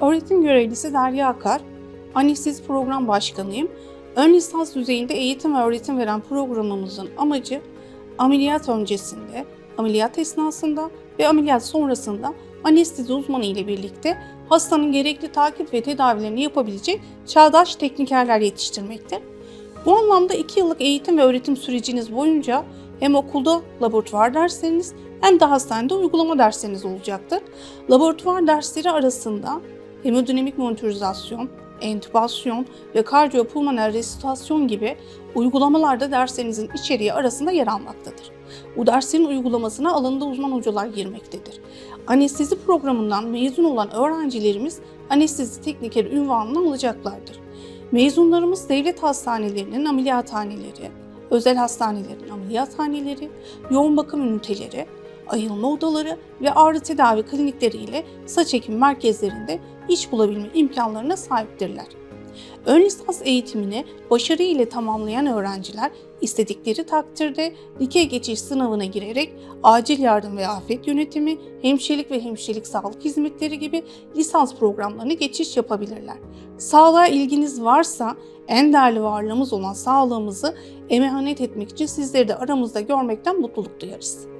Öğretim görevlisi Derya Akar, Anestezi Program Başkanıyım. Ön lisans düzeyinde eğitim ve öğretim veren programımızın amacı ameliyat öncesinde, ameliyat esnasında ve ameliyat sonrasında anestezi uzmanı ile birlikte hastanın gerekli takip ve tedavilerini yapabilecek çağdaş teknikerler yetiştirmektir. Bu anlamda 2 yıllık eğitim ve öğretim süreciniz boyunca hem okulda laboratuvar dersleriniz hem de hastanede uygulama dersleriniz olacaktır. Laboratuvar dersleri arasında hemodinamik monitorizasyon, entübasyon ve kardiyopulmoner resütasyon gibi uygulamalarda derslerinizin içeriği arasında yer almaktadır. Bu derslerin uygulamasına alanında uzman hocalar girmektedir. Anestezi programından mezun olan öğrencilerimiz anestezi teknikeri ünvanını alacaklardır. Mezunlarımız devlet hastanelerinin ameliyathaneleri, özel hastanelerin ameliyathaneleri, yoğun bakım üniteleri, ayılma odaları ve ağrı tedavi klinikleri ile saç ekim merkezlerinde iş bulabilme imkanlarına sahiptirler. Ön lisans eğitimini başarı ile tamamlayan öğrenciler istedikleri takdirde dikey geçiş sınavına girerek acil yardım ve afet yönetimi, hemşirelik ve hemşirelik sağlık hizmetleri gibi lisans programlarına geçiş yapabilirler. Sağlığa ilginiz varsa en değerli varlığımız olan sağlığımızı emanet etmek için sizleri de aramızda görmekten mutluluk duyarız.